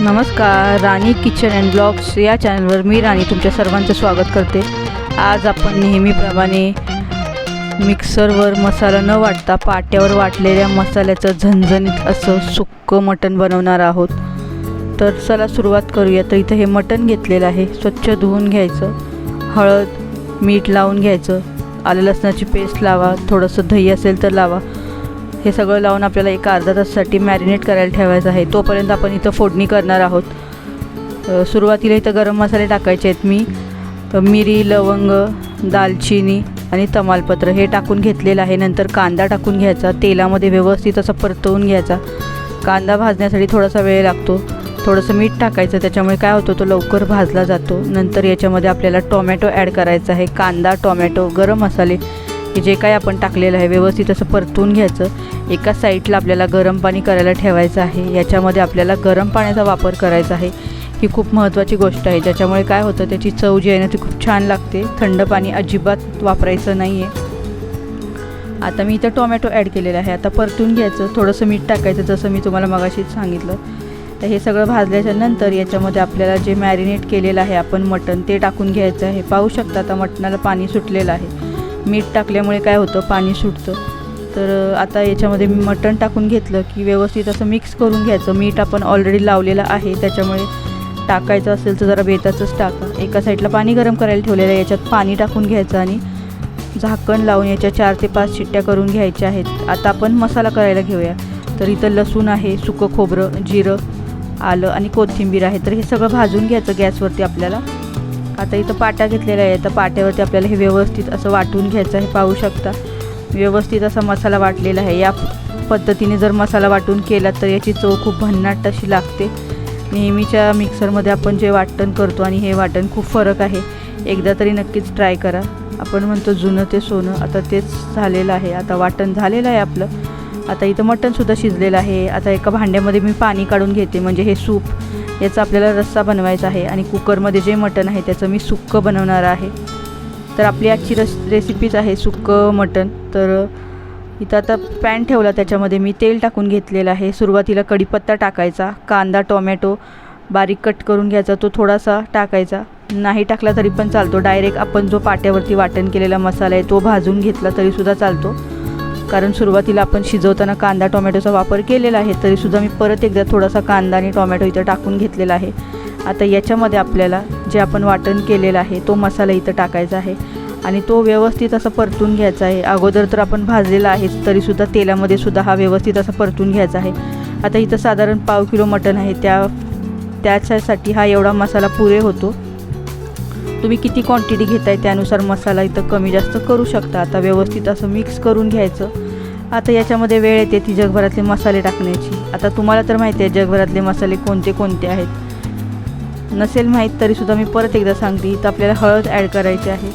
नमस्कार राणी kitchen and blogs या चॅनलवर मी राणी तुमच्या सर्वांचं स्वागत करते. आज आपण नेहमीप्रमाणे मिक्सरवर मसाला न वाटता पाट्यावर वाटलेल्या मसाल्याचं झणझणीत असं सुक्कं मटण बनवणार आहोत. तर चला सुरुवात करूया. तर इथं हे मटण घेतलेलं आहे. स्वच्छ धुवून घ्यायचं. हळद मीठ लावून घ्यायचं. आलं लसणाची पेस्ट लावा. थोडंसं दही असेल तर लावा. हे सगळं लावून आपल्याला एका अर्धा तासासाठी मॅरिनेट करायला ठेवायचं आहे. तोपर्यंत आपण इथं फोडणी करणार आहोत. सुरुवातीला इथं गरम मसाले टाकायचे आहेत मी. मिरी लवंग दालचिनी आणि तमालपत्र हे टाकून घेतलेलं आहे. नंतर कांदा टाकून घ्यायचा. तेलामध्ये व्यवस्थित असं परतवून घ्यायचा. कांदा भाजण्यासाठी थोडासा वेळ लागतो. थोडंसं मीठ टाकायचं. त्याच्यामुळे काय होतं तो लवकर भाजला जातो. नंतर याच्यामध्ये आपल्याला टोमॅटो ॲड करायचा आहे. कांदा टोमॅटो गरम मसाले की जे काही आपण टाकलेलं आहे व्यवस्थित असं परतून घ्यायचं. एका साईडला आपल्याला गरम पाणी करायला ठेवायचं आहे. याच्यामध्ये आपल्याला गरम पाण्याचा वापर करायचा आहे. ही खूप महत्त्वाची गोष्ट आहे. ज्याच्यामुळे काय होतं त्याची चव जी आहे ना ती खूप छान लागते. थंड पाणी अजिबात वापरायचं नाही आहे आता मी इथं टोमॅटो ॲड केलेलं आहे. आता परतून घ्यायचं. थोडंसं मीठ टाकायचं जसं मी तुम्हाला मगाशीच सांगितलं. तर हे सगळं भाजल्याच्या नंतर याच्यामध्ये आपल्याला जे मॅरिनेट केलेलं आहे आपण मटण ते टाकून घ्यायचं आहे. पाहू शकता आता मटणाला पाणी सुटलेलं आहे. मीठ टाकल्यामुळे काय होतं पाणी सुटतं. तर आता याच्यामध्ये मी मटण टाकून घेतलं की व्यवस्थित असं मिक्स करून घ्यायचं. मीठ आपण ऑलरेडी लावलेलं आहे त्याच्यामुळे टाकायचं असेल तर जरा बेताचंच टाका. एका साईडला पाणी गरम करायला ठेवलेलं आहे याच्यात पाणी टाकून घ्यायचं आणि झाकण लावून याच्या चार ते पाच शिट्ट्या करून घ्यायच्या आहेत. आता आपण मसाला करायला घेऊया. तर इथं लसूण आहे सुकं खोबरं जिरं आलं आणि कोथिंबीर आहे. तर हे सगळं भाजून घ्यायचं गॅसवरती आपल्याला. आता इथं पाट्या घेतलेल्या आहे तर पाट्यावरती आपल्याला हे व्यवस्थित असं वाटून घ्यायचं आहे. पाहू शकता. व्यवस्थित असा मसाला वाटलेला आहे. या पद्धतीने जर मसाला वाटून केला तर याची चव खूप भन्नाट अशी लागते. नेहमीच्या मिक्सरमध्ये आपण जे वाटण करतो आणि हे वाटण खूप फरक आहे. एकदा तरी नक्कीच ट्राय करा. आपण म्हणतो जुनं ते सोनं. आता तेच झालेलं आहे. आता वाटण झालेलं आहे आपलं. आता इथं मटणसुद्धा शिजलेलं आहे. आता एका भांड्यामध्ये मी पाणी काढून घेते. म्हणजे हे सूप. याचा आपल्याला रस्सा बनवायचा आहे आणि कुकरमध्ये जे मटण आहे त्याचं मी सुक्कं बनवणार आहे. तर आपली आजची रस रेसिपीच आहे सुक्कं मटण. तर इथं आता पॅन ठेवला त्याच्यामध्ये मी तेल टाकून घेतलेलं आहे. सुरुवातीला कढीपत्ता टाकायचा कांदा टोमॅटो बारीक कट करून घ्यायचा तो थोडासा टाकायचा. नाही टाकला तरी पण चालतो. डायरेक्ट आपण जो पाट्यावरती वाटण केलेला मसाला आहे तो भाजून घेतला तरीसुद्धा चालतो. कारण सुरुवातीला आपण शिजवताना कांदा टोमॅटोचा वापर केलेला आहे तरीसुद्धा मी परत एकदा थोडासा कांदा आणि टोमॅटो इथं टाकून घेतलेला आहे. आता याच्यामध्ये आपल्याला जे आपण वाटण केलेलं आहे तो मसाला इथं टाकायचा आहे. आणि तो व्यवस्थित असा परतून घ्यायचा आहे. अगोदर तर आपण भाजलेला आहेच तरीसुद्धा तेलामध्ये सुद्धा हा व्यवस्थित असा परतून घ्यायचा आहे. आता इथं साधारण पाव किलो मटण आहे त्या त्याच्यासाठी हा एवढा मसाला पुरे होतो. तुम्ही किती क्वांटिटी घेताय त्यानुसार मसाला इथं कमी जास्त करू शकता. आता व्यवस्थित असं मिक्स करून घ्यायचं. आता याच्यामध्ये वेळ येते ती जगभरातले मसाले टाकण्याची. आता तुम्हाला तर माहिती आहे जगभरातले मसाले कोणते कोणते आहेत. नसेल माहीत तरीसुद्धा मी परत एकदा सांगते इथं आपल्याला हळद ॲड करायची आहे.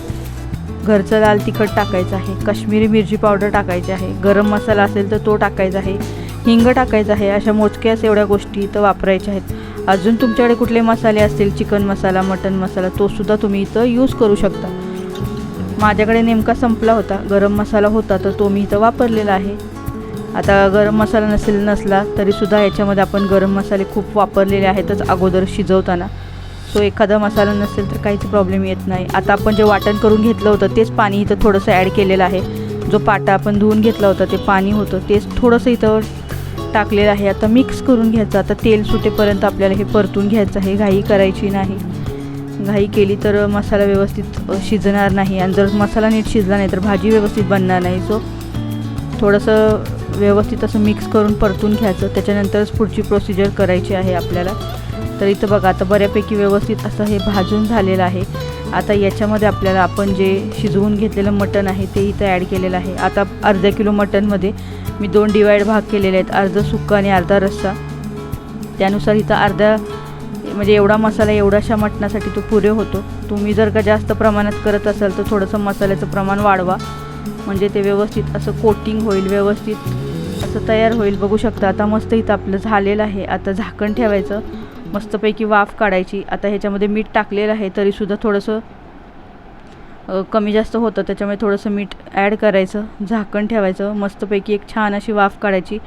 घरचं लाल तिखट टाकायचं आहे. काश्मीरी मिरची पावडर टाकायची आहे. गरम मसाला असेल तर तो टाकायचा आहे. हिंग टाकायचं आहे. अशा मोजक्याच एवढ्या गोष्टी इथं वापरायच्या आहेत. अजून तुमच्याकडे कुठले मसाले असतील? चिकन मसाला मटन मसाला तोसुद्धा तुम्ही इथं यूज करू शकता. माझ्याकडे नेमका संपला होता. गरम मसाला होता तर तो मी इथं वापरलेला आहे. आता गरम मसाला नसेल नसला तरीसुद्धा याच्यामध्ये आपण गरम मसाले खूप वापरलेले आहेतच अगोदर शिजवताना. सो एखादा मसाला नसेल तर काहीच प्रॉब्लेम येत नाही. आता आपण जे वाटण करून घेतलं होतं तेच पाणी इथं थोडंसं ॲड केलेलं आहे. जो पाटा आपण धुवून घेतला होता ते पाणी होतं. तेच थोडंसं इथं टाकलेलं आहे. आता मिक्स करून घ्यायचं. आता तेल सुटेपर्यंत आपल्याला हे परतून घ्यायचं आहे. घाई करायची नाही. घाई केली तर मसाला व्यवस्थित शिजणार नाही. आणि जर मसाला नीट शिजला नाही तर भाजी व्यवस्थित बनणार नाही. सो थोडंसं व्यवस्थित असं मिक्स करून परतून घ्यायचं. त्याच्यानंतरच पुढची प्रोसिजर करायची आहे आपल्याला. तर इथं बघा आता बऱ्यापैकी व्यवस्थित असं हे भाजून झालेलं आहे. आता याच्यामध्ये आपल्याला आपण जे शिजवून घेतलेलं मटण आहे ते इथं ॲड केलेलं आहे. आता अर्धा किलो मटणमध्ये मी दोन डिवाईड भाग केलेले आहेत. अर्धं सुक्का आणि अर्धा रस्सा. त्यानुसार इथं अर्धा म्हणजे एवढा मसाला एवढ्याशा मटणासाठी तो पुरे होतो. तुम्ही जर का जास्त प्रमाणात करत असाल तर थोडंसं मसाल्याचं प्रमाण वाढवा. म्हणजे ते व्यवस्थित असं कोटिंग होईल व्यवस्थित असं तयार होईल. बघू शकता आता मस्त इथं आपलं झालेलं आहे. आता झाकण ठेवायचं. मस्तपैकी वाफ काढायची. आता ह्याच्यामध्ये मीठ टाकलेलं आहे तरीसुद्धा थोडंसं कमी जास्त होतं. त्याच्यामुळे थोडंसं मीठ ॲड करायचं झाकण ठेवायचं. मस्तपैकी एक छान अशी वाफ काढायची.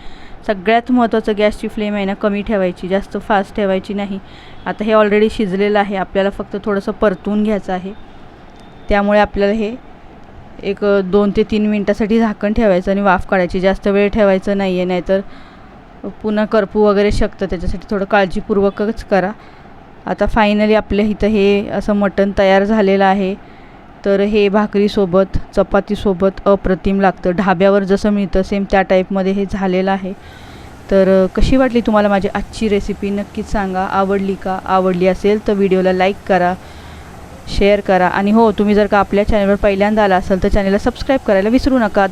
सगळ्यात महत्त्वाचं गॅसची फ्लेम आहे ना कमी ठेवायची. जास्त फास्ट ठेवायची नाही. आता हे ऑलरेडी शिजलेलं आहे. आपल्याला फक्त थोडंसं परतून घ्यायचं आहे. त्यामुळे आपल्याला हे एक दोन ते तीन मिनटासाठी झाकण ठेवायचं आणि वाफ काढायची. जास्त वेळ ठेवायचं नाही आहे नाहीतर पुन्हा करपू वगैरे शकतं. त्याच्यासाठी थोडं काळजीपूर्वकच करा. आता फायनली आपल्या इथं हे असं मटण तयार झालेलं आहे. तर हे भाकरीसोबत चपातीसोबत अप्रतिम लागतं. ढाब्यावर जसं मिळतं सेम त्या टाईपमध्ये हे झालेलं आहे. तर कशी वाटली तुम्हाला माझी आजची रेसिपी नक्कीच सांगा. आवडली का? आवडली असेल तर व्हिडिओला लाईक करा शेअर करा. आणि हो तुम्ही जर का आपल्या चॅनलवर पहिल्यांदा आला असाल तर चॅनलला सबस्क्राईब करायला विसरू नका.